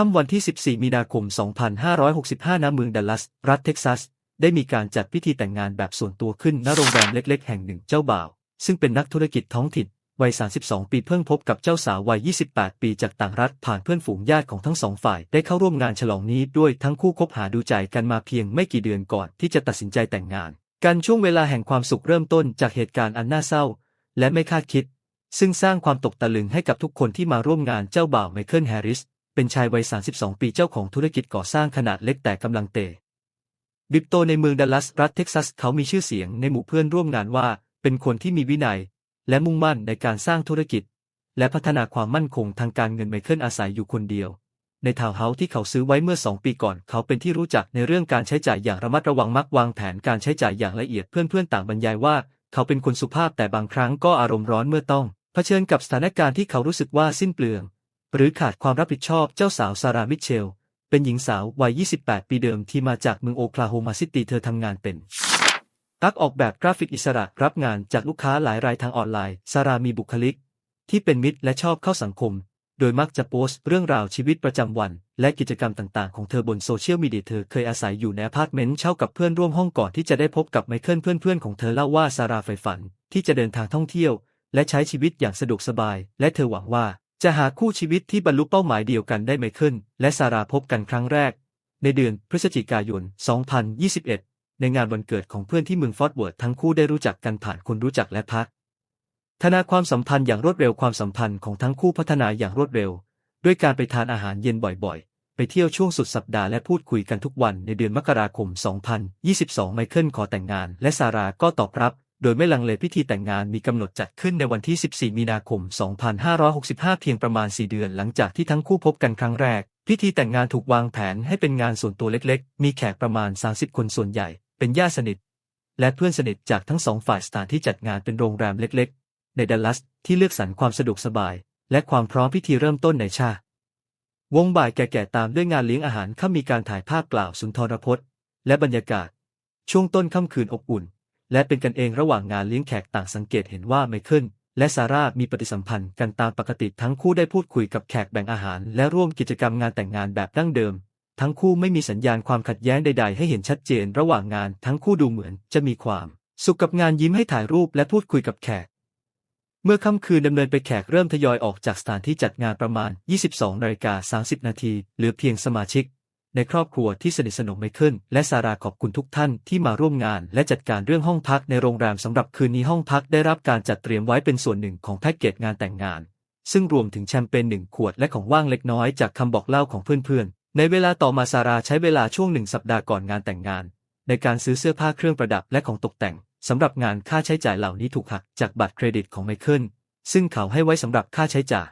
ค่ำวันที่ 14 มีนาคม 2565 ณ เมืองดัลลัส รัฐเท็กซัส ได้มีการจัดพิธีแต่งงานแบบส่วนตัวขึ้นณโรงแรมเล็ก ๆ แห่งหนึ่งเจ้าบ่าว ซึ่งเป็นนักธุรกิจท้องถิ่น วัย 32 ปีเพิ่งพบกับเจ้าสาววัย 28 ปีจากต่างรัฐ ผ่านเพื่อนฝูงญาติของทั้งสองฝ่าย ได้เข้าร่วมงานฉลองนี้ด้วยทั้งคู่คบหาดูใจกันมาเพียงไม่กี่เดือนก่อนที่จะตัดสินใจแต่งงาน กันช่วงเวลาแห่งความสุขเริ่มต้นจากเหตุการณ์อันน่าเศร้า และไม่คาดคิด ซึ่งสร้างความตกตะลึงให้กับทุกคนที่มาร่วมงานเจ้าบ่าวไมเคิลแฮร์ริส เป็นชายวัย 32 ปีเจ้าของธุรกิจก่อสร้างขนาดเล็กแต่กำลังเตะบิบโตในเมืองดัลลัสรัฐเท็กซัสเขามีชื่อเสียงในหมู่เพื่อนร่วมงานว่า เป็นคนที่มีวินัย และมุ่งมั่นในการสร้างธุรกิจ และพัฒนาความมั่นคงทางการเงินไมเคิลอาศัยอยู่คนเดียว ในทาวน์เฮาส์ที่เขาซื้อไว้เมื่อ 2 ปีก่อน เขาเป็นที่รู้จักในเรื่องการใช้จ่ายอย่างระมัดระวังมักวางแผนการใช้จ่ายอย่างละเอียดเพื่อนๆต่างบรรยายว่า เขาเป็นคนสุภาพแต่บางครั้งก็อารมณ์ร้อนเมื่อต้องเผชิญกับสถานการณ์ที่เขารู้สึกว่าสิ้นเปลือง หรือขาดความรับผิดชอบเจ้าสาวซารามิเชล เป็นหญิงสาววัย 28 ปีเดิมที่มาจากเมืองโอคลาโฮมาซิตี้เธอทำงานเป็นนักออกแบบกราฟิกอิสระรับงานจากลูกค้าหลายรายทางออนไลน์ซารามีบุคลิก ที่เป็นมิตรและชอบเข้าสังคม โดยมักจะโพสต์เรื่องราวชีวิตประจำวัน และกิจกรรมต่างๆ ของเธอบนโซเชียลมีเดียเธอเคยอาศัยอยู่ในอพาร์ตเมนต์เช่ากับเพื่อนร่วมห้องก่อนที่จะได้พบกับไมเคิลเพื่อนๆของเธอเล่าว่าซาราใฝ่ฝัน ที่จะเดินทางท่องเที่ยว และใช้ชีวิตอย่างสะดวกสบาย และเธอหวังว่า จะหาคู่ชีวิตที่บรรลุเป้าหมายเดียวกันได้ไมเคิลและซาราพบกันครั้งแรก ในเดือนพฤศจิกายน 2021 ในงานวันเกิดของเพื่อนที่เมืองฟอร์ตเวิร์ธทั้งคู่ได้รู้จักกันผ่านคนรู้จักและพักธนาความสัมพันธ์อย่างรวดเร็วความสัมพันธ์ของทั้งคู่พัฒนาอย่างรวดเร็ว ด้วยการไปทานอาหารเย็นบ่อยๆ ไปเที่ยวช่วงสุดสัปดาห์และพูดคุยกันทุกวันในเดือนมกราคม 2022 ไมเคิลขอแต่งงานและซาราก็ตอบรับ โดยไม่ลังเลพิธีแต่งงานมีกำหนดจัดขึ้นในวันที่ 14 มีนาคม 2565 เพียงประมาณ 4 เดือนหลังจากที่ทั้งคู่พบกันครั้งแรก พิธีแต่งงานถูกวางแผนให้เป็นงานส่วนตัวเล็กๆ มีแขกประมาณ 30 คนส่วนใหญ่ เป็นญาติสนิท และเพื่อนสนิทจากทั้งสองฝ่ายสถานที่จัดงานเป็นโรงแรมเล็กๆ ในดัลลัสที่เลือกสรรความสะดวกสบาย และความพร้อมพิธีเริ่มต้นในชาวงบ่ายแก่ๆตามด้วยงานเลี้ยงอาหารข้ามีการถ่ายภาพกล่าวสุนทรพจน์ และบรรยากาศ ช่วงต้นค่ำคืนอบอุ่น และเป็นกันเองระหว่างงานเลี้ยงแขกต่างสังเกตเห็นว่าไมเคิลและซาร่ามีปฏิสัมพันธ์กันตามปกติทั้งคู่ได้พูดคุยกับแขกแบ่งอาหาร และร่วมกิจกรรมงานแต่งงานแบบดั้งเดิม ทั้งคู่ไม่มีสัญญาณความขัดแย้งใด ๆ ให้เห็นชัดเจนระหว่างงานทั้งคู่ดูเหมือนจะมีความ สุขกับงานยิ้มให้ถ่ายรูปและพูดคุยกับแขก เมื่อค่ำคืนดำเนินไปแขกเริ่มทยอยออกจากสถานที่จัดงานประมาณ 22นาฬิกา30นาทีเหลือเพียงสมาชิก ในครอบครัวที่สนิทสนมไมเคิลและซาราขอบคุณทุกท่านที่มาร่วมงาน และจัดการเรื่องห้องพักในโรงแรมสำหรับคืนนี้ห้องพักได้รับการจัดเตรียมไว้เป็นส่วนหนึ่งของแพ็กเกจงานแต่งงาน ซึ่งรวมถึงแชมเปญหนึ่งขวดและของว่างเล็กน้อยจากคำบอกเล่าของเพื่อนๆ ในเวลาต่อมาซาราใช้เวลาช่วงหนึ่งสัปดาห์ก่อนงานแต่งงาน ในการซื้อเสื้อผ้าเครื่องประดับและของตกแต่งสำหรับงานค่าใช้จ่ายเหล่านี้ถูกหักจากบัตรเครดิตของไมเคิลซึ่งเขาให้ไว้สำหรับค่าใช้จ่าย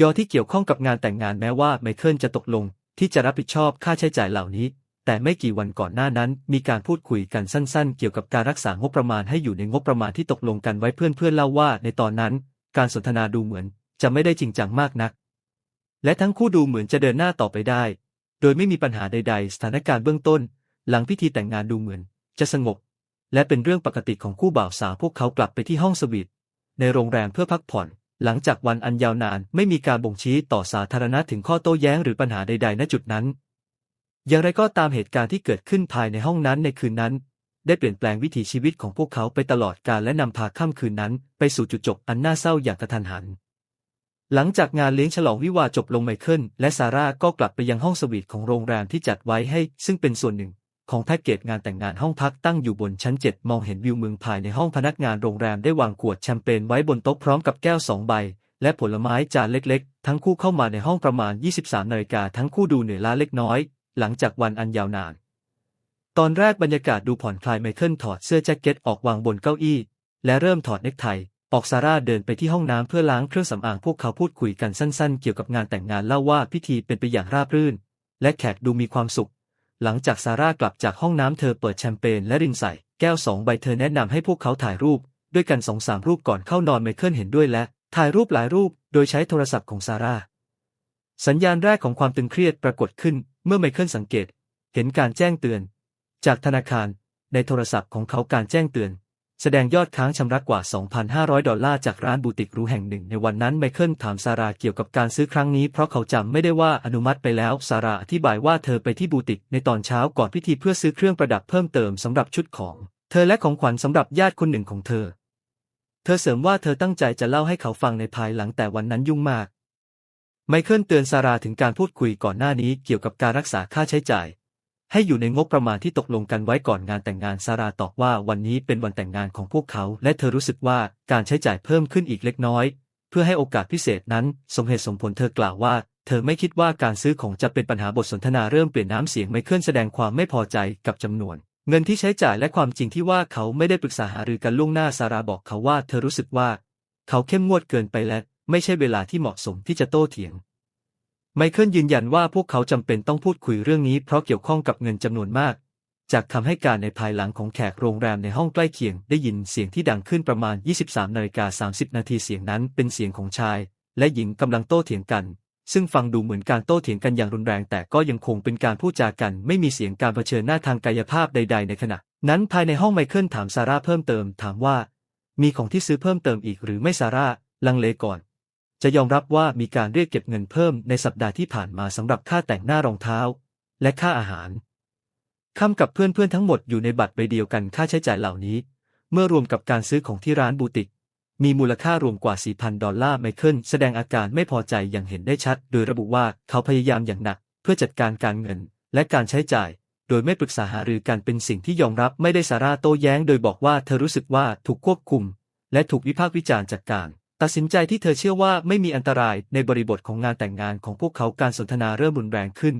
ยอที่เกี่ยวข้องกับงานแต่งงานแม้ว่าไมเคิลจะตกลง ที่จะรับผิดชอบค่าใช้จ่ายเหล่านี้ แต่ไม่กี่วันก่อนหน้านั้น มีการพูดคุยกันสั้นๆ เกี่ยวกับการรักษางบประมาณให้อยู่ในงบประมาณที่ตกลงกันไว้เพื่อนๆเล่าว่าในตอนนั้น การสนทนาดูเหมือนจะไม่ได้จริงจังมากนัก และทั้งคู่ดูเหมือนจะเดินหน้าต่อไปได้ โดยไม่มีปัญหาใด ๆ สถานการณ์เบื้องต้น หลังพิธีแต่งงานดูเหมือน จะสงบ และเป็นเรื่องปกติของคู่บ่าวสาวพวกเขากลับไปที่ห้องสวีทในโรงแรมเพื่อพักผ่อน หลังจากวันอันยาวนานไม่มีการบ่งชี้ต่อสาธารณะถึงข้อโต้แย้งหรือปัญหาใดๆ ณจุดนั้น อย่างไรก็ตามเหตุการณ์ที่เกิดขึ้นภายในห้องนั้นในคืนนั้น ได้เปลี่ยนแปลงวิถีชีวิตของพวกเขาไปตลอดกาลและนำพาค่ำคืนนั้น ไปสู่จุดจบอันน่าเศร้าอย่างกระทันหัน หลังจากงานเลี้ยงฉลองวิวาจบลงไมเคิลและซาร่าก็กลับไปยังห้องสวีทของโรงแรมที่จัดไว้ให้ ซึ่งเป็นส่วนหนึ่ง ของแพ็กเกจงานแต่งงานห้องพักตั้งอยู่บนชั้น 7 มองเห็นวิวเมืองภายในห้องพนักงานโรงแรมได้วางขวดแชมเปญไว้บนโต๊ะพร้อมกับแก้วสองใบ และผลไม้จานเล็กๆ ทั้งคู่เข้ามาในห้องประมาณ 23นาฬิกาทั้งคู่ดูเหนื่อยล้าเล็กน้อย หลังจากวันอันยาวนาน ตอนแรกบรรยากาศดูผ่อนคลายไมเคิลถอดเสื้อแจ็คเก็ตออกวางบนเก้าอี้ และเริ่มถอดเนคไทออกซาร่าเดินไปที่ห้องน้ำเพื่อล้างเครื่องสำอางพวกเขาพูดคุยกันสั้นๆ เกี่ยวกับงานแต่งงานเล่าว่าพิธีเป็นไปอย่างราบรื่น และแขกดูมีความสุข หลังจากซาร่ากลับจากห้องน้ำเธอเปิดแชมเปญและรินใส่ แก้วสองใบเธอแนะนำให้พวกเขาถ่ายรูป ด้วยกันสองสามรูปก่อนเข้านอนไมเคิลเห็นด้วยและ ถ่ายรูปหลายรูป โดยใช้โทรศัพท์ของซาร่า สัญญาณแรกของความตึงเครียดปรากฏขึ้น เมื่อไมเคิลสังเกต เห็นการแจ้งเตือน จากธนาคาร ในโทรศัพท์ของเขาการแจ้งเตือน แสดงยอดค้างชำระกว่า 2,500 ดอลลาร์จากร้านบูติกรูแห่งหนึ่งในวันนั้นไมเคิลถามซาร่าเกี่ยวกับการซื้อครั้งนี้เพราะเขาจำไม่ได้ว่าอนุมัติไปแล้วซาร่าอธิบายว่าเธอไปที่บูติกในตอนเช้าก่อนพิธีเพื่อซื้อเครื่องประดับเพิ่มเติมสำหรับชุดของ เธอและของขวัญสำหรับญาติคนหนึ่งของเธอ เธอเสริมว่าเธอตั้งใจจะเล่าให้เขาฟังในภายหลังแต่วันนั้นยุ่งมากไมเคิลเตือนซาร่าถึงการพูดคุยก่อนหน้านี้เกี่ยวกับการรักษาค่าใช้จ่าย ให้อยู่ในงบประมาณที่ตกลงกันไว้ก่อนงานแต่งงานซาร่าตอบว่าวันนี้เป็นวันแต่งงานของพวกเขา และเธอรู้สึกว่าการใช้จ่ายเพิ่มขึ้นอีกเล็กน้อย เพื่อให้โอกาสพิเศษนั้น สมเหตุสมผลเธอกล่าวว่า เธอไม่คิดว่าการซื้อของจะเป็นปัญหาบทสนทนาเริ่มเปลี่ยนน้ำเสียงไม่เคิลแสดงความไม่พอใจกับจำนวน เงินที่ใช้จ่ายและความจริงที่ว่าเขาไม่ได้ปรึกษาหารือกันล่วงหน้าซาร่าบอกเขาว่า เธอรู้สึกว่า เขาเข้มงวดเกินไปและไม่ใช่เวลาที่เหมาะสมที่จะโต้เถียง ไมเคิลยืนยันว่าพวกเขาจำเป็นต้องพูดคุยเรื่องนี้เพราะเกี่ยวข้องกับเงินจำนวนมาก จากคำให้การในภายหลังของแขกโรงแรมในห้องใกล้เคียง ได้ยินเสียงที่ดังขึ้นประมาณ 23นาฬิกา30 นาทีเสียงนั้นเป็นเสียงของชาย และหญิงกำลังโต้เถียงกัน ซึ่งฟังดูเหมือนการโต้เถียงกันอย่างรุนแรง แต่ก็ยังคงเป็นการพูดจากัน ไม่มีเสียงการเผชิญหน้าทางกายภาพใด ๆ ในขณะ นั้นภายในห้องไมเคิลถามซาร่าเพิ่มเติม ถามว่า มีของที่ซื้อเพิ่มเติมอีกหรือไม่ซาร่าลังเลก่อน จะยอมรับว่ามีการเรียกเก็บเงินเพิ่มในสัปดาห์ที่ผ่านมาสำหรับค่าแต่งหน้ารองเท้า และค่าอาหารคำกับเพื่อนๆทั้งหมดอยู่ในบัตรใบเดียวกันค่าใช้จ่ายเหล่านี้ เมื่อรวมกับการซื้อของที่ร้านบูติก มีมูลค่ารวมกว่า 4,000 ดอลลาร์ไมเคิลแสดงอาการไม่พอใจอย่างเห็นได้ชัด โดยระบุว่าเขาพยายามอย่างหนัก เพื่อจัดการการเงิน และการใช้จ่าย โดยไม่ปรึกษาหารือกันเป็นสิ่งที่ยอมรับไม่ได้ซาร่าโต้แย้ง โดยบอกว่าเธอรู้สึกว่าถูกควบคุม และถูกวิพากษ์วิจารณ์จากการ ตัดสินใจที่เธอเชื่อว่าไม่มีอันตรายในบริบทของงานแต่งงานของพวกเขาการสนทนาเริ่มรุนแรงขึ้น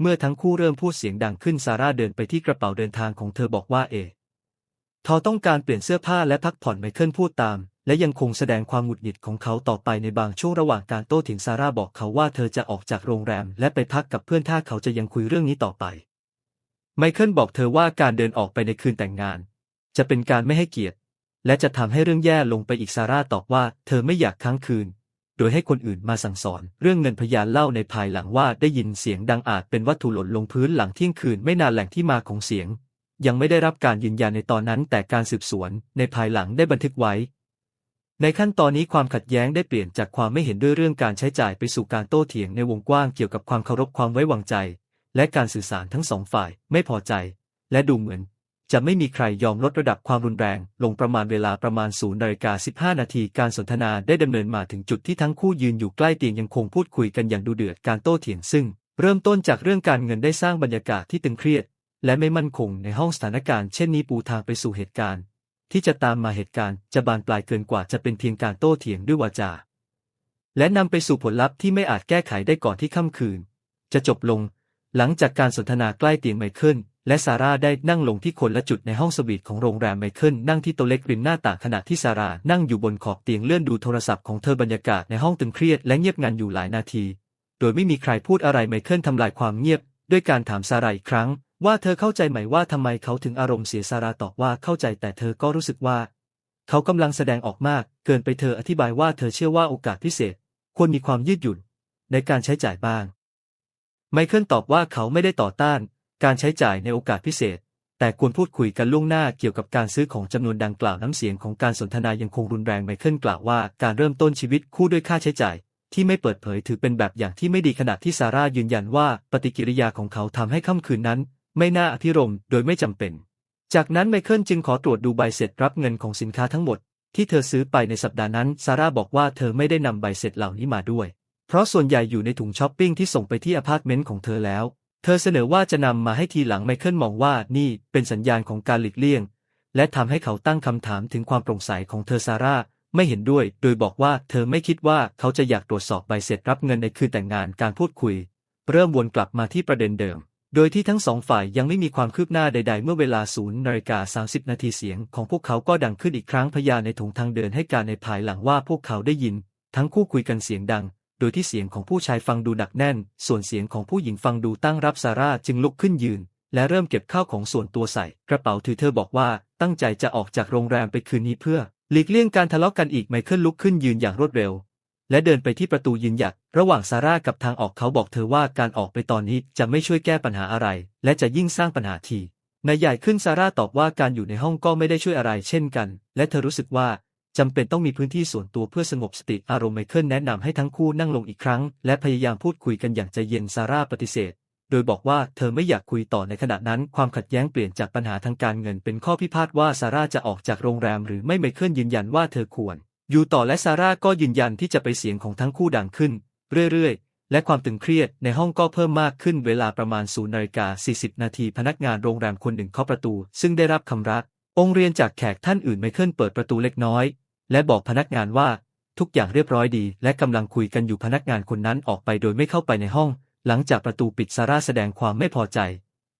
เมื่อทั้งคู่เริ่มพูดเสียงดังขึ้นซาร่าเดินไปที่กระเป๋าเดินทางของเธอบอกว่าเอทอต้องการเปลี่ยนเสื้อผ้าและพักผ่อนไมเคิลพูดตาม และยังคงแสดงความหงุดหงิดของเขาต่อไปในบางช่วงระหว่างการโต้เถียงซาร่าบอกเขาว่าเธอจะออกจากโรงแรมและไปพักกับเพื่อนถ้าเขาจะยังคุยเรื่องนี้ต่อไป ไมเคิลบอกเธอว่าการเดินออกไปในคืนแต่งงาน จะเป็นการไม่ให้เกียรติ และจะทำให้เรื่องแย่ลงไปอีกซาร่าตอบว่าเธอไม่อยากค้างคืน โดยให้คนอื่นมาสั่งสอน เรื่องเงินพยานเล่าในภายหลังว่าได้ยินเสียงดังอาจเป็นวัตถุหล่นลงพื้นหลังเที่ยงคืนไม่นานแหล่งที่มาของเสียง ยังไม่ได้รับการยืนยันในตอนนั้น แต่การสืบสวนในภายหลังได้บันทึกไว้ ในขั้นตอนนี้ความขัดแย้งได้เปลี่ยนจากความไม่เห็นด้วยเรื่องการใช้จ่ายไปสู่การโต้เถียงในวงกว้างเกี่ยวกับความเคารพความไว้วางใจ และการสื่อสารทั้งสองฝ่ายไม่พอใจ และดูเหมือน จะไม่มีใครยอมลดระดับความรุนแรง ลงประมาณเวลาประมาณ0นาฬิกา15 นาทีการสนทนาได้ดำเนินมาถึงจุดที่ทั้งคู่ยืนอยู่ใกล้เตียงยังคงพูดคุยกันอย่างดูเดือดการโต้เถียงซึ่ง เริ่มต้นจากเรื่องการเงินได้สร้างบรรยากาศที่ตึงเครียด และไม่มั่นคงในห้องสถานการณ์เช่นนี้ปูทางไปสู่เหตุการณ์ ที่จะตามมาเหตุการณ์จะบานปลายเกินกว่าจะเป็นเพียงการโต้เถียงด้วยวาจา และนำไปสู่ผลลัพธ์ที่ไม่อาจแก้ไขได้ก่อนที่ค่ำคืน จะจบลง หลังจากการสนทนาใกล้เตียงไมเคิล และซาร่าได้นั่งลงที่คนละจุดในห้องสวีทของโรงแรมไมเคิลนั่งที่โต๊ะเล็กริมหน้าต่างขณะที่ซาร่านั่งอยู่บนขอบเตียงเลื่อนดูโทรศัพท์ของเธอบรรยากาศในห้องตึงเครียดและเงียบงันอยู่หลายนาที โดยไม่มีใครพูดอะไรไมเคิลทำลายความเงียบ ด้วยการถามซาร่าอีกครั้ง ว่าเธอเข้าใจไหมว่าทำไมเขาถึงอารมณ์เสียซาร่าตอบว่าเข้าใจแต่เธอก็รู้สึกว่า เขากำลังแสดงออกมาก เกินไปเธออธิบายว่าเธอเชื่อว่าโอกาสพิเศษ ควรมีความยืดหยุ่น ในการใช้จ่ายบ้างไมเคิลตอบว่าเขาไม่ได้ต่อต้าน การใช้จ่ายในโอกาสพิเศษ แต่ควรพูดคุยกันล่วงหน้าเกี่ยวกับการซื้อของจำนวนดังกล่าวน้ำเสียงของการสนทนายังคงรุนแรงไมเคิลกล่าวว่าการเริ่มต้นชีวิตคู่ด้วยค่าใช้จ่ายที่ไม่เปิดเผยถือเป็นแบบอย่างที่ไม่ดีขณะที่ซาร่ายืนยันว่าปฏิกิริยาของเขาทำให้ค่ำคืนนั้น ไม่น่าอภิรมโดยไม่จำเป็น จากนั้นไมเคิลจึงขอตรวจดูใบเสร็จรับเงินของสินค้าทั้งหมด ที่เธอซื้อไปในสัปดาห์นั้นซาร่าบอกว่าเธอไม่ได้นำใบเสร็จเหล่านี้มาด้วย เพราะส่วนใหญ่อยู่ในถุงช้อปปิ้งที่ส่งไปที่อพาร์ตเมนต์ของเธอแล้ว เธอเสนอว่าจะนำมาให้ทีหลังไมเคิลมองว่านี่เป็นสัญญาณของการหลีกเลี่ยง และทำให้เขาตั้งคำถามถึงความโปร่งใสของเธอซาร่าไม่เห็นด้วย โดยบอกว่าเธอไม่คิดว่าเขาจะอยากตรวจสอบใบเสร็จรับเงินในคืนแต่งงานการพูดคุย เริ่มวนกลับมาที่ประเด็นเดิม โดยที่ทั้งสองฝ่ายยังไม่มีความคืบหน้าใด ๆ เมื่อเวลาศูนย์นาฬิกา30 นาทีเสียงของพวกเขาก็ดังขึ้นอีกครั้งพยานในถงทางเดินให้การในภายหลังว่าพวกเขาได้ยิน ทั้งคู่คุยกันเสียงดัง ดยที่เสียงของผู้ชายฟังดูหนักแน่น ส่วนเสียงของผู้หญิงฟังดูตั้งรับซาร่าจึงลุกขึ้นยืน และเริ่มเก็บข้าวของส่วนตัวใส่ กระเป๋าถือเธอบอกว่าตั้งใจจะออกจากโรงแรมไปคืนนี้เพื่อ หลีกเลี่ยงการทะเลาะกันอีกไมเคิลลุกขึ้นยืนอย่างรวดเร็ว และเดินไปที่ประตูยืนหยัดระหว่างซาร่ากับทางออกเขาบอกเธอว่าการออกไปตอนนี้จะไม่ช่วยแก้ปัญหาอะไร และจะยิ่งสร้างปัญหาทีนายใหญ่ขึ้นซาร่าตอบว่าการอยู่ในห้องก็ไม่ได้ช่วยอะไรเช่นกัน และเธอรู้สึกว่า จำเป็นต้องมีพื้นที่ส่วนตัวเพื่อสงบสติอารมณ์ไมเคิลแนะนำให้ทั้งคู่นั่งลงอีกครั้ง และพยายามพูดคุยกันอย่างใจเย็นซาร่าปฏิเสธ โดยบอกว่าเธอไม่อยากคุยต่อในขณะนั้น ความขัดแย้งเปลี่ยนจากปัญหาทางการเงินเป็นข้อพิพาทว่าซาร่าจะออกจากโรงแรมหรือไม่ไมเคิลยืนยันว่าเธอควร อยู่ต่อและซาร่าก็ยืนยันที่จะไปเสียงของทั้งคู่ดังขึ้น เรื่อยๆและความตึงเครียดในห้องก็เพิ่มมากขึ้นเวลาประมาณ0นาฬิกา40 นาทีพนักงานโรงแรมคนหนึ่งเคาะประตู ซึ่งได้รับคำรัก องค์เรียนจากแขกท่านอื่นไมเคิลเปิดประตูเล็กน้อย และบอกพนักงานว่าทุกอย่างเรียบร้อยดี และกำลังคุยกันอยู่พนักงานคนนั้นออกไปโดยไม่เข้าไปในห้อง หลังจากประตูปิดซาร่าแสดงความไม่พอใจ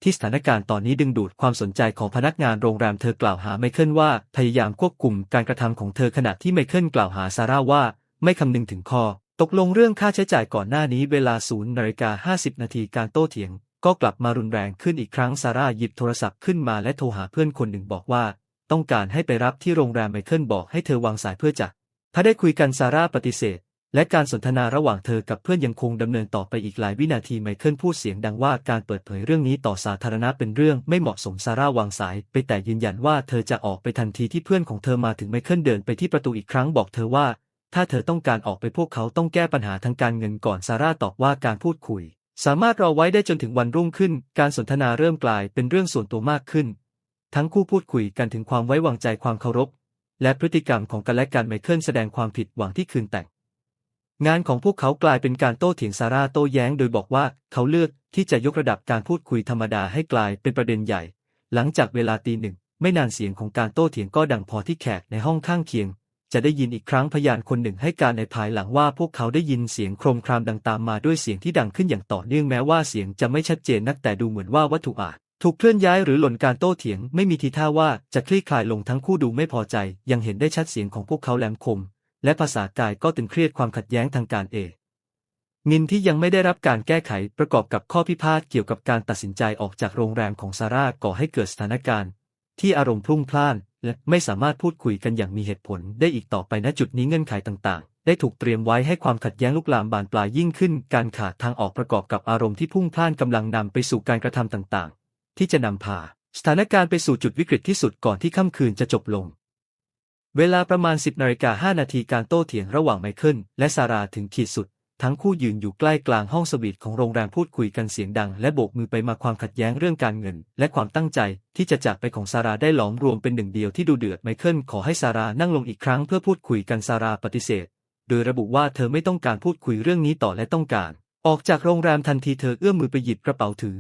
ที่สถานการณ์ตอนนี้ดึงดูดความสนใจของพนักงานโรงแรมเธอกล่าวหาไมเคิลว่าพยายามควบคุมการกระทำของเธอขณะที่ไมเคิลกล่าวหาซาร่าว่า ไม่คำนึงถึงข้อตกลงเรื่องค่าใช้จ่ายก่อนหน้านี้เวลาศูนย์นาฬิกา50นาทีการโต้เถียง ก็กลับมารุนแรงขึ้นอีกครั้งซาร่าหยิบโทรศัพท์ขึ้นมาและโทรหาเพื่อนคนหนึ่งบอกว่า ต้องการให้ไปรับที่โรงแรมไมเคิลบอกให้เธอวางสายเพื่อจะถ้าได้คุยกันซาร่าปฏิเสธ และการสนทนาระหว่างเธอกับเพื่อนยังคงดำเนินต่อไปอีกหลายวินาทีไมเคิลพูดเสียงดังว่าการเปิดเผยเรื่องนี้ต่อสาธารณะเป็นเรื่องไม่เหมาะสมซาร่าวางสาย ไปแต่ยืนยันว่าเธอจะออกไปทันทีที่เพื่อนของเธอมาถึงไมเคิลเดินไปที่ประตูอีกครั้งบอกเธอว่า ถ้าเธอต้องการออกไปพวกเขาต้องแก้ปัญหาทางการเงินก่อนซาร่าตอบว่าการพูดคุย สามารถรอไว้ได้จนถึงวันรุ่งขึ้น การสนทนาเริ่มกลายเป็นเรื่องส่วนตัวมากขึ้น ทั้งคู่พูดคุยกันถึงความไว้วางใจความเคารพ และพฤติกรรมของกันและกันไมเคิลแสดงความผิดหวังที่คืนแต่ง งานของพวกเขากลายเป็นการโต้เถียงซาร่าโต้แย้งโดยบอกว่าเขาเลือกที่จะยกระดับการพูดคุยธรรมดาให้กลายเป็นประเด็นใหญ่ หลังจากเวลาตีหนึ่งไม่นานเสียงของการโต้เถียงก็ดังพอที่แขกในห้องข้างเคียง จะได้ยินอีกครั้งพยานคนหนึ่งให้การในภายหลังว่าพวกเขาได้ยินเสียงโครมครามดังตามมาด้วยเสียงที่ดังขึ้นอย่างต่อเนื่องแม้ว่าเสียงจะไม่ชัดเจนนักแต่ดูเหมือนว่าวัตถุอาจถูกเคลื่อนย้ายหรือหล่นการโต้เถียงไม่มีทีท่าว่าจะคลี่คลายลงทั้งคู่ดูไม่พอใจ ยังเห็นได้ชัดเสียงของพวกเขาแหลมคม และภาษากายก็ตึงเครียดความขัดแย้งทางการเอเงินที่ยังไม่ได้รับการแก้ไขประกอบกับข้อพิพาทเกี่ยวกับการตัดสินใจออกจากโรงแรมของซาร่าก่อให้เกิดสถานการณ์ ที่อารมณ์พลุ่งพล่านและไม่สามารถพูดคุยกันอย่างมีเหตุผลได้อีกต่อไปณจุดนี้เงื่อนไขต่างๆ ได้ถูกเตรียมไว้ให้ความขัดแย้งลุกลามบานปลายยิ่งขึ้น การขาดทางออกประกอบกับอารมณ์ที่พุ่งพล่านกำลังนำไปสู่การกระทำต่างๆ ที่จะนำพา สถานการณ์ไปสู่จุดวิกฤตที่สุดก่อนที่ค่ำคืนจะจบลง เวลาประมาณ 10นาฬิกา5นาทีการโต้เถียงระหว่างไมเคิลและซาราถึงขีดสุด ทั้งคู่ยืนอยู่ใกล้กลางห้องสวีทของโรงแรมพูดคุยกันเสียงดัง และโบกมือไปมาความขัดแย้งเรื่องการเงิน และความตั้งใจที่จะจากไปของซาราได้หลอมรวมเป็นหนึ่งเดียวที่ดูเดือดไมเคิลขอให้ซารานั่งลงอีกครั้งเพื่อพูดคุยกันซาราปฏิเสธ โดยระบุว่าเธอไม่ต้องการพูดคุยเรื่องนี้ต่อและต้องการ ออกจากโรงแรมทันทีเธอเอื้อมมือไปหยิบกระเป๋าถือ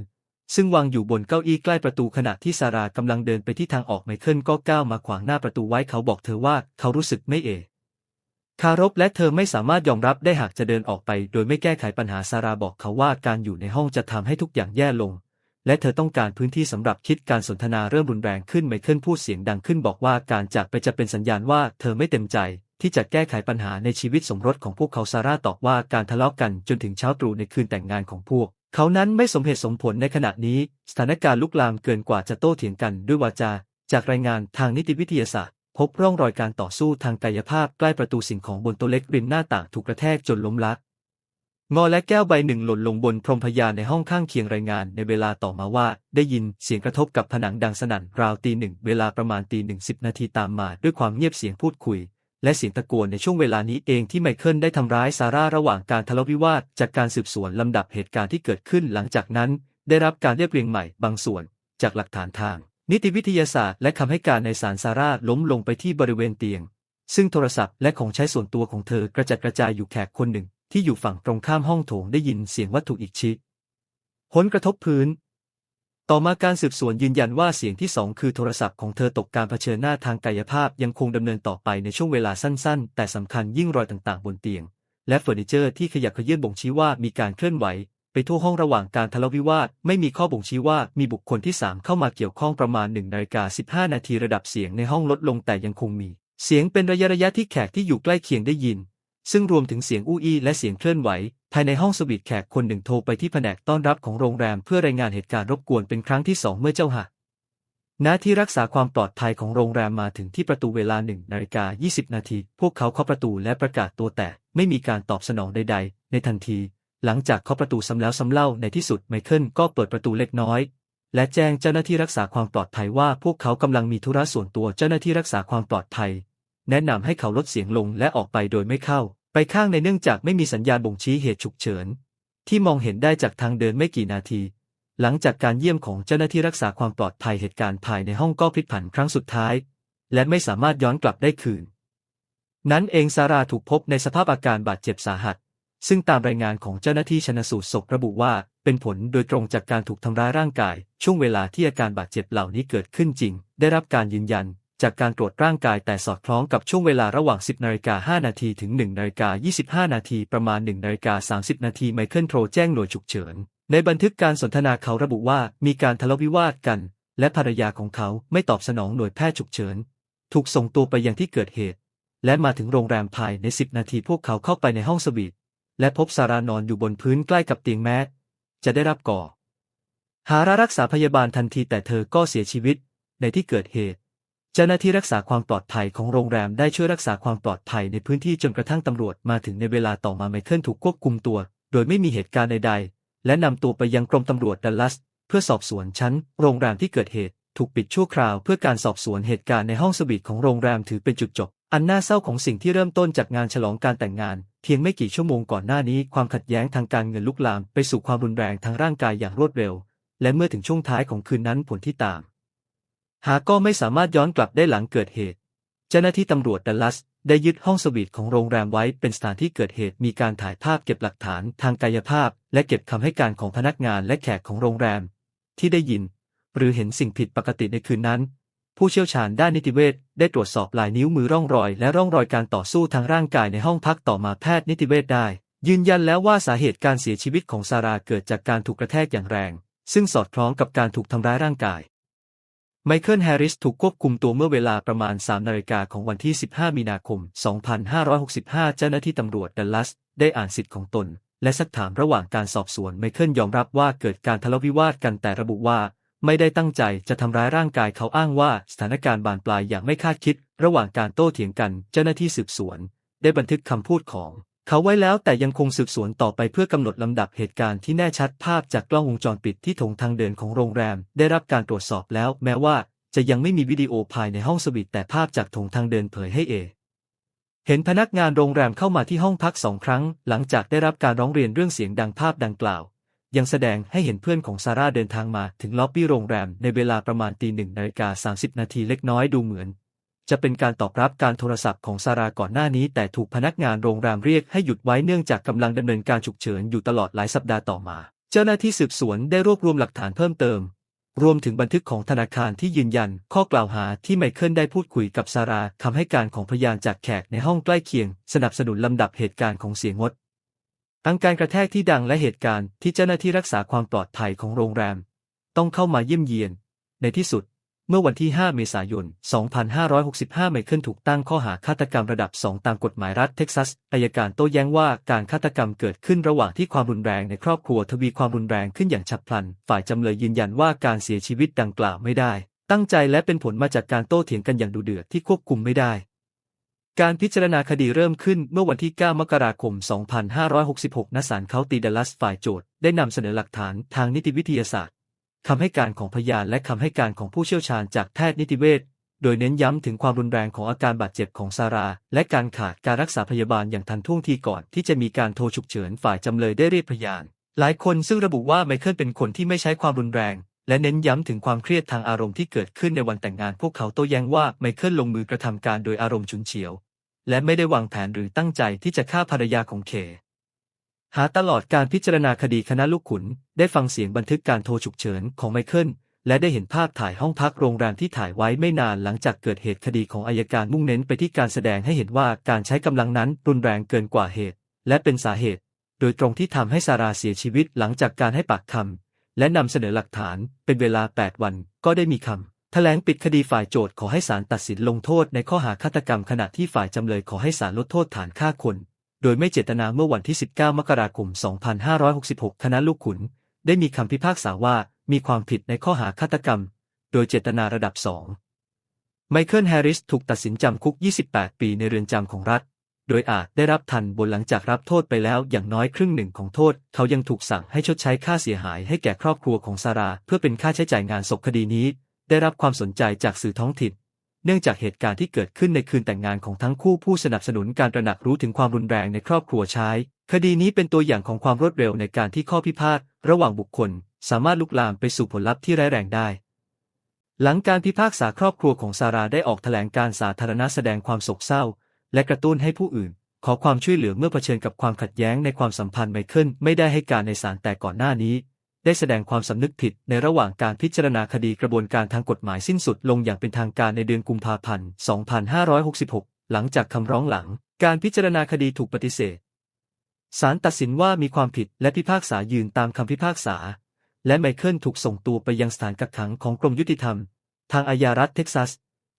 ซึ่งวางอยู่บนเก้าอี้ใกล้ประตูขณะที่ซารากำลังเดินไปที่ทางออกไมเคิลก็ก้าวมาขวางหน้าประตูไว้เขาบอกเธอว่าเขารู้สึกไม่เอ คารพและเธอไม่สามารถยอมรับได้หากจะเดินออกไป โดยไม่แก้ไขปัญหาซาราบอกเขาว่าการอยู่ในห้องจะทำให้ทุกอย่างแย่ลง และเธอต้องการพื้นที่สำหรับคิดการสนทนาเริ่มรุนแรงขึ้นไมเคิลพูดเสียงดังขึ้นบอกว่าการจากไปจะเป็นสัญญาณว่าเธอไม่เต็มใจที่จะแก้ไขปัญหาในชีวิตสมรสของพวกเขาซาร่าตอบว่าการทะเลาะกันจนถึงเช้าตรู่ในคืนแต่งงานของพวกเขานั้นไม่สมเหตุสมผลในขณะนี้ สถานการณ์ลุกลามเกินกว่าจะโต้เถียงกันด้วยวาจา จากรายงานทางนิติวิทยาศาสตร์ พบร่องรอยการต่อสู้ทางกายภาพใกล้ประตูสิ่งของบนโต๊ะเล็กริมหน้าต่างถูกกระแทกจนล้มลักงอและแก้วใบหนึ่งหล่นลงบนพรมพยานในห้องข้างเคียงรายงานในเวลาต่อมาว่า ได้ยินเสียงกระทบกับผนังดังสนั่นราวตีหนึ่งเวลาประมาณตีหนึ่งสิบนาทีตามมาด้วยความเงียบเสียงพูดคุย และเสียงตะโกนในช่วงเวลานี้เองที่ไมเคิลได้ทำร้ายซาร่าระหว่างการทะเลาะวิวาทจากการสืบสวนลำดับเหตุการณ์ที่เกิดขึ้นหลังจากนั้น ได้รับการเรียบเรียงใหม่บางส่วน จากหลักฐานทาง นิติวิทยาศาสตร์และคำให้การในสารซาร่าล้มลงไปที่บริเวณเตียง ซึ่งโทรศัพท์และของใช้ส่วนตัวของเธอกระจัดกระจายอยู่แขกคนหนึ่ง ที่อยู่ฝั่งตรงข้ามห้องโถงได้ยินเสียงวัตถุอีกชิ้นผลกระทบพื้น ต่อมาการสืบสวนยืนยันว่าเสียงที่สองคือโทรศัพท์ของเธอตกการเผชิญหน้าทางกายภาพยังคงดำเนินต่อไปในช่วงเวลาสั้นๆ แต่สำคัญยิ่งรอยต่างๆ บนเตียง และเฟอร์นิเจอร์ที่ขยับเขยื่นบ่งชี้ว่ามีการเคลื่อนไหว ไปทั่วห้องระหว่างการทะเลาะวิวาท ไม่มีข้อบ่งชี้ว่ามีบุคคลที่ 3 เข้ามาเกี่ยวข้องประมาณ1นาฬิกา15 นาทีระดับเสียงในห้องลดลงแต่ยังคงมี เสียงเป็นระยะระยะที่แขกที่อยู่ใกล้เคียงได้ยิน ซึ่งรวมถึงเสียงอู้อี้และเสียงเคลื่อนไหว ภายในห้องสวีทแขกคนหนึ่งโทรไปที่แผนกต้อนรับของโรงแรมเพื่อรายงานเหตุการณ์รบกวนเป็นครั้งที่สองเมื่อเจ้าหะหน้าที่รักษาความปลอดภัยของโรงแรมมาถึงที่ประตูเวลาหนึ่งนาฬิกา20 นาที พวกเขาเคาะประตูและประกาศตัวแต่ไม่มีการตอบสนองใด ๆ ในทันที หลังจากเคาะประตูซ้ำแล้วซ้ำเล่าในที่สุดไมเคิลก็เปิดประตูเล็กน้อย และแจ้งเจ้าหน้าที่รักษาความปลอดภัยว่าพวกเขากำลังมีธุระส่วนตัวเจ้าหน้าที่รักษาความปลอดภัย แนะนำให้เขาลดเสียงลงและออกไปโดยไม่เข้า ไปข้างในเนื่องจากไม่มีสัญญาณบ่งชี้เหตุฉุกเฉิน ที่มองเห็นได้จากทางเดินไม่กี่นาที หลังจากการเยี่ยมของเจ้าหน้าที่รักษาความปลอดภัยเหตุการณ์ภายในห้องก็พลิกผันครั้งสุดท้าย และไม่สามารถย้อนกลับได้คืน นั้นเองซาราถูกพบในสภาพอาการบาดเจ็บสาหัส ซึ่งตามรายงานของเจ้าหน้าที่ชนสูตรศพระบุว่า เป็นผลโดยตรงจากการถูกทำร้ายร่างกาย ช่วงเวลาที่อาการบาดเจ็บเหล่านี้เกิดขึ้นจริง ได้รับการยืนยัน จากการตรวจร่างกายแต่สอดคล้องกับช่วงเวลาระหว่าง 10นาฬิกา5นาทีถึง1นาฬิกา25 นาทีประมาณ1นาฬิกา30 นาทีไมเคิลโทรแจ้งหน่วยฉุกเฉิน ในบันทึกการสนทนาเขาระบุว่ามีการทะเลาะวิวาทกัน และภรรยาของเขาไม่ตอบสนองหน่วยแพทย์ฉุกเฉิน ถูกส่งตัวไปยังที่เกิดเหตุ และมาถึงโรงแรมภายใน 10 นาทีพวกเขาเข้าไปในห้องสวีท และพบซารานอนอยู่บนพื้นใกล้กับเตียงแม้จะได้รับก่อหารารักษาพยาบาลทันทีแต่เธอก็เสียชีวิตในที่เกิดเหตุ เจ้าหน้าที่รักษาความปลอดภัยของโรงแรมได้ช่วยรักษาความปลอดภัยในพื้นที่จนกระทั่งตำรวจมาถึงในเวลาต่อมาไมเคิลถูกควบคุมตัว โดยไม่มีเหตุการณ์ใดๆ และนำตัวไปยังกรมตำรวจดัลลัส เพื่อสอบสวนชั้น โรงแรมที่เกิดเหตุถูกปิดชั่วคราวเพื่อการสอบสวนเหตุการณ์ในห้องสวีทของโรงแรมถือเป็นจุดจบ อันน่าเศร้าของสิ่งที่เริ่มต้นจากงานฉลองการแต่งงาน เพียงไม่กี่ชั่วโมงก่อนหน้านี้ความขัดแย้งทางการเงินลุกลามไปสู่ความรุนแรงทางร่างกายอย่างรวดเร็ว และเมื่อถึงช่วงท้ายของคืนนั้นผลที่ตาม หาก็ไม่สามารถย้อนกลับได้หลังเกิดเหตุ เจ้าหน้าที่ตำรวจดัลลัสได้ยึดห้องสวีทของโรงแรมไว้เป็นสถานที่เกิดเหตุมีการถ่ายภาพเก็บหลักฐานทางกายภาพ และเก็บคำให้การของพนักงานและแขกของโรงแรม ที่ได้ยิน หรือเห็นสิ่งผิดปกติในคืนนั้น ผู้เชี่ยวชาญด้านนิติเวชได้ตรวจสอบลายนิ้วมือร่องรอย และร่องรอยการต่อสู้ทางร่างกายในห้องพักต่อมาแพทย์นิติเวชได้ ยืนยันแล้วว่าสาเหตุการเสียชีวิตของซาราเกิดจากการถูกกระแทกอย่างแรง ซึ่งสอดคล้องกับการถูกทำร้ายร่างกาย ไมเคิลแฮร์ริสถูกควบคุมตัวเมื่อเวลาประมาณ 3 นาฬิกาของวันที่ 15 มีนาคม 2565 เจ้าหน้าที่ตำรวจดัลลัสได้อ่านสิทธิ์ของตน และซักถามระหว่างการสอบสวนไมเคิลยอมรับว่าเกิดการทะเลาะวิวาทกันแต่ระบุว่า ไม่ได้ตั้งใจจะทำร้ายร่างกายเขาอ้างว่าสถานการณ์บานปลายอย่างไม่คาดคิด ระหว่างการโต้เถียงกันเจ้าหน้าที่สืบสวน ได้บันทึกคำพูดของ เขาไว้แล้วแต่ยังคงสืบสวนต่อไปเพื่อกำหนดลำดับเหตุการณ์ที่แน่ชัดภาพจากกล้องวงจรปิดที่ถงทางเดินของโรงแรม ได้รับการตรวจสอบแล้ว แม้ว่าจะยังไม่มีวิดีโอภายในห้องสวีทแต่ภาพจากถงทางเดินเผยให้เอเห็นพนักงานโรงแรมเข้ามาที่ห้องพักสองครั้ง หลังจากได้รับการร้องเรียนเรื่องเสียงดังภาพดังกล่าว ยังแสดงให้เห็นเพื่อนของซาร่าเดินทางมาถึงล็อบบี้โรงแรมในเวลาประมาณตีหนึ่งนาฬิกาสานาทีเล็กน้อยดูเหมือน จะเป็นการตอบรับการโทรศัพท์ของซาร่าก่อนหน้านี้ แต่ถูกพนักงานโรงแรมเรียกให้หยุดไว้เนื่องจากกำลังดำเนินการฉุกเฉินอยู่ตลอดหลายสัปดาห์ต่อมา เจ้าหน้าที่สืบสวนได้รวบรวมหลักฐานเพิ่มเติม รวมถึงบันทึกของธนาคารที่ยืนยัน ข้อกล่าวหาที่ไมเคิลได้พูดคุยกับซาร่าคำให้การของพยานจากแขกในห้องใกล้เคียง สนับสนุนลำดับเหตุการณ์ของเสียงงด ทั้งการกระแทกที่ดังและเหตุการณ์ที่เจ้าหน้าที่รักษาความปลอดภัยของโรงแรม ต้องเข้ามาเยี่ยมเยียน ในที่สุด เมื่อวันที่ 5 เมษายน 2565 ไมเคิลถูกตั้งข้อหาฆาตกรรมระดับ 2 ตามกฎหมายรัฐเท็กซัสอายการโต้แย้งว่าการฆาตกรรมเกิดขึ้นระหว่างที่ความรุนแรงในครอบครัวทวีความรุนแรงขึ้นอย่างฉับพลัน ฝ่ายจำเลยยืนยันว่าการเสียชีวิตดังกล่าวไม่ได้ ตั้งใจและเป็นผลมาจากการโต้เถียงกันอย่างดุเดือดที่ควบคุมไม่ได้ การพิจารณาคดีเริ่มขึ้นเมื่อวันที่ 9 มกราคม 2566 ณ ศาลเคาตีดัลลัสฝ่ายโจทย์ได้นำเสนอหลักฐานทางนิติวิทยาศาสตร์คำให้การของพยานและคำให้การของผู้เชี่ยวชาญจากแพทย์นิติเวช โดยเน้นย้ำถึงความรุนแรงของอาการบาดเจ็บของซารา และการขาดการรักษาพยาบาลอย่างทันท่วงทีก่อนที่จะมีการโทรฉุกเฉินฝ่ายจำเลยได้เรียกพยาน หลายคนซึ่งระบุว่าไมเคิลเป็นคนที่ไม่ใช้ความรุนแรง และเน้นย้ำถึงความเครียดทางอารมณ์ที่เกิดขึ้นในวันแต่งงานพวกเขาโต้แย้งว่าไมเคิลลงมือกระทำการโดยอารมณ์ฉุนเฉียว และไม่ได้วางแผนหรือตั้งใจที่จะฆ่าภรรยาของเค หาตลอดการพิจารณาคดีคณะลูกขุน ได้ฟังเสียงบันทึกการโทรฉุกเฉินของไมเคิลและได้เห็นภาพถ่ายห้องพักโรงแรมที่ถ่ายไว้ไม่นานหลังจากเกิดเหตุคดีของอายการมุ่งเน้นไปที่การแสดงให้เห็นว่าการใช้กำลังนั้นรุนแรงเกินกว่าเหตุ และเป็นสาเหตุ โดยตรงที่ทำให้ซาราเสียชีวิตหลังจากการให้ปากคำ และนำเสนอหลักฐานเป็นเวลา 8 วันก็ได้มีคำแถลงปิดคดีฝ่ายโจทก์ขอให้ศาลตัดสินลงโทษในข้อหาฆาตกรรมขณะที่ฝ่ายจำเลยขอให้ศาลลดโทษฐานฆ่าคน โดยไม่เจตนาเมื่อวันที่ 19 มกราคม 2566 คณะลูกขุน ได้มีคำพิพากษาว่ามีความผิดในข้อหาฆาตกรรม โดยเจตนาระดับ2ไมเคิลแฮร์ริสถูกตัดสินจำคุก 28 ปีในเรือนจำของรัฐ โดยอาจได้รับทันบนหลังจากรับโทษไปแล้วอย่างน้อยครึ่งหนึ่งของโทษ เขายังถูกสั่งให้ชดใช้ค่าเสียหายให้แก่ครอบครัวของซารา เพื่อเป็นค่าใช้จ่ายงานศพคดีนี้ ได้รับความสนใจจากสื่อท้องถิ่น เนื่องจากเหตุการณ์ที่เกิดขึ้นในคืนแต่งงานของทั้งคู่ผู้สนับสนุนการตระหนักรู้ถึงความรุนแรงในครอบครัวใช้คดีนี้เป็นตัวอย่างของความรวดเร็วในการที่ข้อพิพาทระหว่างบุคคล สามารถลุกลามไปสู่ผลลัพธ์ที่ร้ายแรงได้ หลังการพิพากษาครอบครัวของซาราได้ออกแถลงการสาธารณะแสดงความโศกเศร้า และกระตุ้นให้ผู้อื่น ขอความช่วยเหลือเมื่อเผชิญกับความขัดแย้งในความสัมพันธ์ไมเคิลไม่ได้ให้การในศาลแต่ก่อนหน้านี้ ได้แสดงความสำนึกผิดในระหว่างการพิจารณาคดีกระบวนการทางกฎหมายสิ้นสุดลงอย่างเป็นทางการในเดือนกุมภาพันธ์ 2566 หลังจากคำร้องหลัง การพิจารณาคดีถูกปฏิเสธศาลตัดสินว่ามีความผิดและพิพากษายืนตามคำพิพากษา และไมเคิลถูกส่งตัวไปยังสถานกักขังของกรมยุติธรรม ทางอาญารัฐเท็กซัส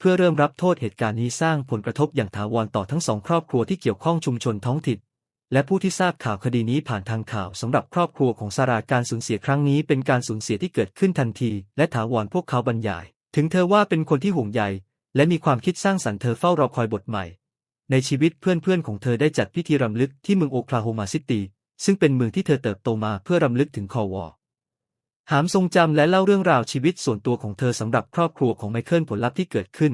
พื่อเริ่มรับโทษเหตุการณ์นี้สร้างผลกระทบอย่างถาวรต่อทั้งสองครอบครัวที่เกี่ยวข้องชุมชนท้องถิ่นและผู้ที่ทราบข่าวคดีนี้ผ่านทางข่าวสำหรับครอบครัวของสาราการสูญเสียครั้งนี้เป็นการสูญเสียที่เกิดขึ้นทันที และถาวรพวกเขาบรรยาย ถึงเธอว่าเป็นคนที่ห่วงใย และมีความคิดสร้างสรรค์เธอเฝ้ารอคอยบทใหม่ ในชีวิตเพื่อนๆของเธอได้จัดพิธีรำลึกที่เมืองโอคลาโฮมาซิตี้ซึ่งเป็นเมืองที่เธอเติบโตมาเพื่อรำลึกถึงคอวอ หามทรงจำและเล่าเรื่องราวชีวิตส่วนตัวของเธอสำหรับครอบครัวของไมเคิลผลลัพธ์ที่เกิดขึ้น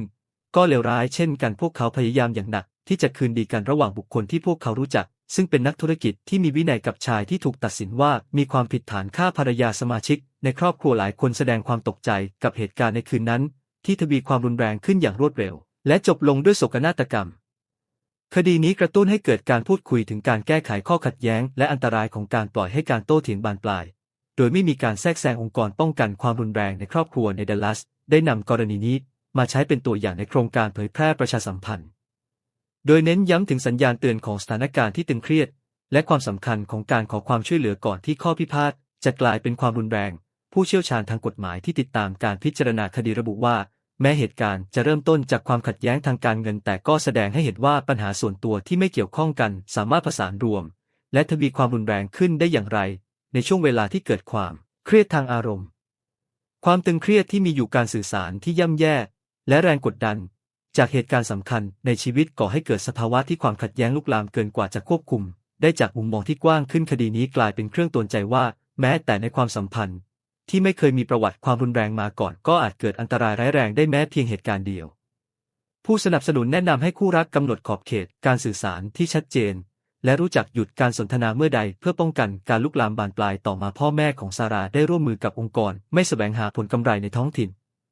ก็เลวร้ายเช่นกันพวกเขาพยายามอย่างหนัก ที่จะคืนดีกันระหว่างบุคคลที่พวกเขารู้จัก ซึ่งเป็นนักธุรกิจที่มีวินัยกับชายที่ถูกตัดสินว่ามีความผิดฐานฆ่าภรรยาสมาชิก ในครอบครัวหลายคนแสดงความตกใจกับเหตุการณ์ในคืนนั้น ที่ทวีความรุนแรงขึ้นอย่างรวดเร็ว และจบลงด้วยโศกนาฏกรรม คดีนี้กระตุ้นให้เกิดการพูดคุยถึงการแก้ไขข้อขัดแย้ง และอันตรายของการปล่อยให้การโต้เถียงบานปลาย โดยไม่มีการแทรกแซงองค์กรป้องกันความรุนแรงในครอบครัวในดัลลัส ได้นำกรณีนี้มาใช้เป็นตัวอย่างในโครงการเผยแพร่ประชาสัมพันธ์ โดยเน้นย้ำถึงสัญญาณเตือนของสถานการณ์ที่ตึงเครียด และความสำคัญของการขอความช่วยเหลือก่อนที่ข้อพิพาทจะกลายเป็นความรุนแรง ผู้เชี่ยวชาญทางกฎหมายที่ติดตามการพิจารณาคดีระบุว่า แม้เหตุการณ์จะเริ่มต้นจากความขัดแย้งทางการเงิน แต่ก็แสดงให้เห็นว่าปัญหาส่วนตัวที่ไม่เกี่ยวข้องกัน สามารถผสานรวม และทวีความรุนแรงขึ้นได้อย่างไร ในช่วงเวลาที่เกิดความเครียดทางอารมณ์ ความตึงเครียดที่มีอยู่การสื่อสารที่ย่ำแย่ และแรงกดดัน จากเหตุการณ์สำคัญในชีวิตก่อให้เกิดสภาวะที่ความขัดแย้งลุกลามเกินกว่าจะควบคุม ได้จากมุมมองที่กว้างขึ้นคดีนี้กลายเป็นเครื่องตือนใจว่า แม้แต่ในความสัมพันธ์ ที่ไม่เคยมีประวัติความรุนแรงมาก่อน ก็อาจเกิดอันตรายร้ายแรงได้แม้เพียงเหตุการณ์เดียวผู้สนับสนุนแนะนำให้คู่รักกำหนดขอบเขตการสื่อสารที่ชัดเจน และรู้จักหยุดการสนทนาเมื่อใดเพื่อป้องกันการลุกลามบานปลายต่อมาพ่อแม่ของซาร่าได้ร่วมมือกับองค์กร ไม่แสวงหาผลกำไรในท้องถิ่น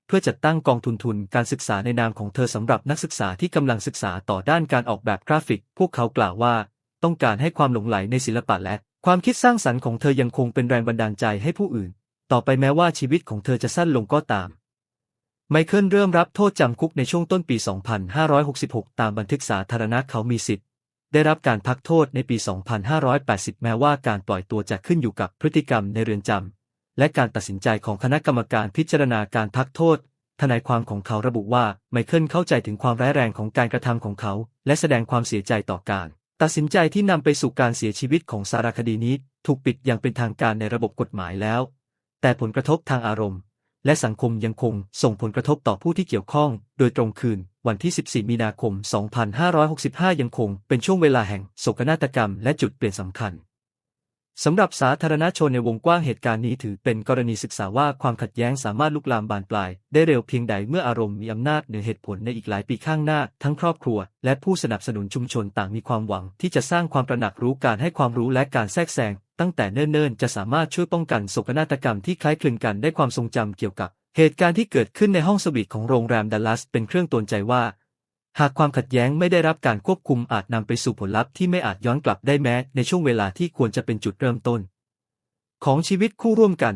เพื่อจัดตั้งกองทุนทุนการศึกษาในนามของเธอสำหรับนักศึกษาที่กำลังศึกษาต่อด้านการออกแบบกราฟิก พวกเขากล่าวว่า ต้องการให้ความหลงไหลในศิลปะและ ความคิดสร้างสรรค์ของเธอยังคงเป็นแรงบันดาลใจให้ผู้อื่น ต่อไปแม้ว่าชีวิตของเธอจะสั้นลงก็ตามไมเคิลเริ่มรับโทษจำคุกในช่วงต้นปี 2566 ตามบันทึกสาธารณะเขามีสิทธิ์ ได้รับการพักโทษในปี 2580 แม้ว่าการปล่อยตัวจะขึ้นอยู่กับพฤติกรรมในเรือนจำ และการตัดสินใจของคณะกรรมการพิจารณาการพักโทษ ทนายความของเขาระบุว่าไมเคิลเข้าใจถึงความร้ายแรงของการกระทำของเขา และแสดงความเสียใจต่อการ ตัดสินใจที่นำไปสู่การเสียชีวิตของสารคดีนี้ ถูกปิดอย่างเป็นทางการในระบบกฎหมายแล้ว แต่ผลกระทบทางอารมณ์ และสังคมยังคงส่งผลกระทบต่อผู้ที่เกี่ยวข้อง โดยตรงคืน วันที่ 14 มีนาคม 2565 ยังคงเป็นช่วงเวลาแห่งโศกนาฏกรรมและจุดเปลี่ยนสำคัญสำหรับสาธารณชนในวงกว้างเหตุการณ์นี้ถือเป็นกรณีศึกษาว่าความขัดแย้งสามารถลุกลามบานปลาย ได้เร็วเพียงใดเมื่ออารมณ์มีอำนาจเหนือเหตุผลในอีกหลายปีข้างหน้า ทั้งครอบครัว และผู้สนับสนุนชุมชนต่างมีความหวัง ที่จะสร้างความตระหนักรู้การให้ความรู้และการแทรกแซงตั้งแต่เนิ่นๆ จะสามารถช่วยป้องกันโศกนาฏกรรมที่คล้ายคลึงกันได้ความทรงจำเกี่ยวกับ เหตุการณ์ที่เกิดขึ้นในห้องสวีทของโรงแรมดัลลัสเป็นเครื่องตนใจว่า หากความขัดแย้งไม่ได้รับการควบคุมอาจนำไปสู่ผลลัพธ์ที่ไม่อาจย้อนกลับได้แม้ในช่วงเวลาที่ควรจะเป็นจุดเริ่มต้น ของชีวิตคู่ร่วมกัน